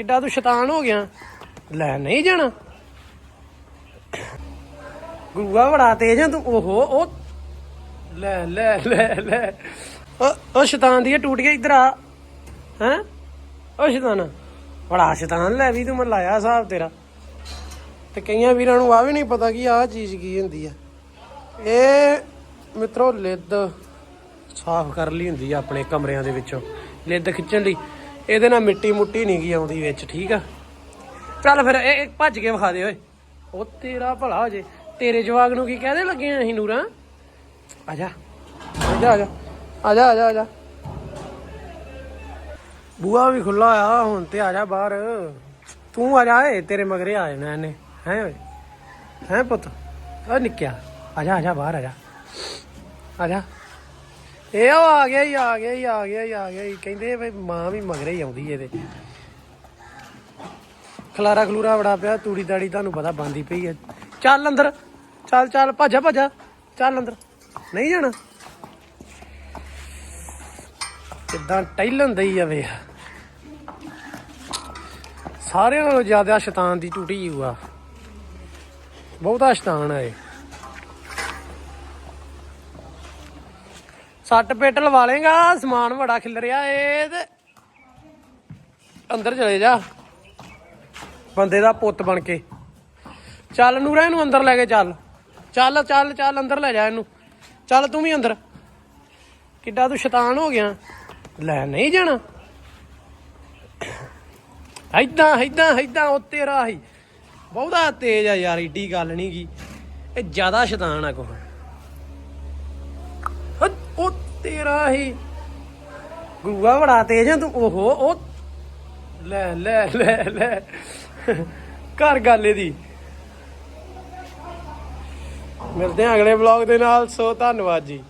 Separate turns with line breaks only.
ਕਿੱਡਾ ਤੂੰ ਸ਼ੈਤਾਨ ਹੋ ਗਿਆ? ਲੈ ਨਹੀਂ ਜਾਣਾ। ਗੁਰੂਆ ਬੜਾ ਤੇਜ ਆ ਤੂੰ। ਓਹੋ, ਉਹ ਲੈ ਲੈ ਲੈ ਲੈ। ਉਹ ਸ਼ੈਤਾਨ ਦੀ ਟੂਟ ਗਿਆ ਇੱਧਰ ਆ। ਹੈ? ਉਹ ਸ਼ੈਤਾਨ, ਬੜਾ ਸ਼ੈਤਾਨ ਲੈ ਵੀ ਤੂੰ, ਮੈਂ ਲਾਇਆ ਹਿਸਾਬ ਤੇਰਾ। ਤੇ ਕਈਆਂ ਵੀਰਾਂ ਨੂੰ ਆ ਵੀ ਨਹੀਂ ਪਤਾ ਕਿ ਆਹ ਚੀਜ਼ ਕੀ ਹੁੰਦੀ ਆ। ਇਹ ਮਿੱਤਰੋ, ਲਿੱਦ ਸਾਫ਼ ਕਰ ਲਈ ਹੁੰਦੀ ਆ ਆਪਣੇ ਕਮਰਿਆਂ ਦੇ ਵਿੱਚੋਂ। ਲਿੱਦ ਖਿੱਚਣ ਲਈ। ਇਹਦੇ ਨਾਲ ਮਿੱਟੀ ਮੁੱਟੀ ਨਹੀਂ ਗਈ ਆਉਂਦੀ ਵਿੱਚ, ਠੀਕ ਆ? ਚੱਲ ਫਿਰ ਇਹ ਇਹ ਭੱਜ ਕੇ ਵਿਖਾ ਦੇ ਓਏ। ਉਹ ਤੇਰਾ ਭਲਾ ਹੋ ਜੇ। ਤੇਰੇ ਜਵਾਗ ਨੂੰ ਕੀ ਕਹਦੇ ਲੱਗੇ ਆ ਅਸੀਂ ਨੂਰਾਂ? ਆ ਜਾ। ਆ ਜਾ ਆ ਜਾ। ਆ ਜਾ ਆ ਜਾ ਆ ਜਾ। ਬੂਆ ਵੀ ਖੁੱਲਾ ਆ, ਹੁਣ ਤੇ ਆ ਜਾ ਬਾਹਰ। ਤੂੰ ਆ ਜਾ ਏ, ਤੇਰੇ ਮਗਰੇ ਆ ਜਾਣਾ ਇਹਨੇ। ਹੈ ਓਏ? ਹੈ ਪੁੱਤ? ਆ ਨਿੱਕਿਆ। ਆ ਜਾ ਆ ਜਾ, ਬਾਹਰ ਆ ਜਾ। ਆ ਜਾ। ਇਹ ਆ ਗਿਆ ਹੀ ਆ ਗਿਆ ਹੀ ਆ ਗਿਆ ਹੀ ਆ ਗਿਆ ਹੀ ਕਹਿੰਦੇ ਵੀ ਮਾਂ ਵੀ ਮਗਰੇ ਹੀ ਆਉਂਦੀ ਇਹਦੇ। ਖਲਾਰਾ ਖਲੂਰਾ ਬੜਾ ਪਿਆ, ਤੂੜੀ ਤਾੜੀ ਤੁਹਾਨੂੰ ਪਤਾ ਬੰਦੀ ਪਈ ਹੈ। ਚੱਲ ਅੰਦਰ, ਚੱਲ ਚੱਲ, ਭੱਜਾ ਭੱਜਾ। ਚੱਲ ਅੰਦਰ। ਨਹੀਂ ਜਾਣਾ? ਕਿੱਦਾਂ ਟੈਲਣ ਦਈ ਜਾਵੇ ਸਾਰਿਆਂ ਨਾਲੋਂ ਜ਼ਿਆਦਾ ਸ਼ੈਤਾਨ ਦੀ ਟੂਟੀ ਹੋਆ ਬਹੁਤਾ ਸ਼ੈਤਾਨ ਹੈ ਇਹ। ਸੱਟ ਪੇਟ ਲਵਾ ਲੇਗਾ ਸਮਾਨ ਬੜਾ ਖਿਲ ਰਿਹਾ ਏ ਤੇ ਅੰਦਰ ਚਲੇ ਜਾ। ਬੰਦੇ ਦਾ ਪੁੱਤ ਬਣ ਕੇ। ਚੱਲ ਨੂਰਾ, ਇਹਨੂੰ ਅੰਦਰ ਲੈ ਕੇ ਚੱਲ। ਚੱਲ ਚੱਲ ਚੱਲ, ਅੰਦਰ ਲੈ ਜਾ ਇਹਨੂੰ। ਚੱਲ ਤੂੰ ਵੀ ਅੰਦਰ। ਕਿੱਡਾ ਤੂੰ ਸ਼ੈਤਾਨ ਹੋ ਗਿਆ। ਲੈ ਨਹੀਂ ਜਾਣਾ। ਐਦਾਂ ਐਦਾਂ ਐਦਾਂ, ਉਹ ਤੇਰਾ ਹੀ। ਬਹੁਤਾ ਤੇਜ਼ ਆ ਯਾਰ, ਏਡੀ ਗੱਲ ਨਹੀਂ ਗੀ। ਇਹ ਜ਼ਿਆਦਾ ਸ਼ੈਤਾਨ ਆ ਕੋਹ। ਤੇਰਾ ਹੀ। ਗੁਰੂਆ ਬੜਾ ਤੇਜ ਆ ਤੂੰ। ਓਹੋ, ਉਹ ਲੈ ਲੈ ਲੈ ਲੈ। ਘਰ ਗੱਲ ਇਹਦੀ। ਮਿਲਦੇ ਆ ਅਗਲੇ ਵਲੌਗ ਦੇ ਨਾਲ। ਸੋ ਧੰਨਵਾਦ ਜੀ।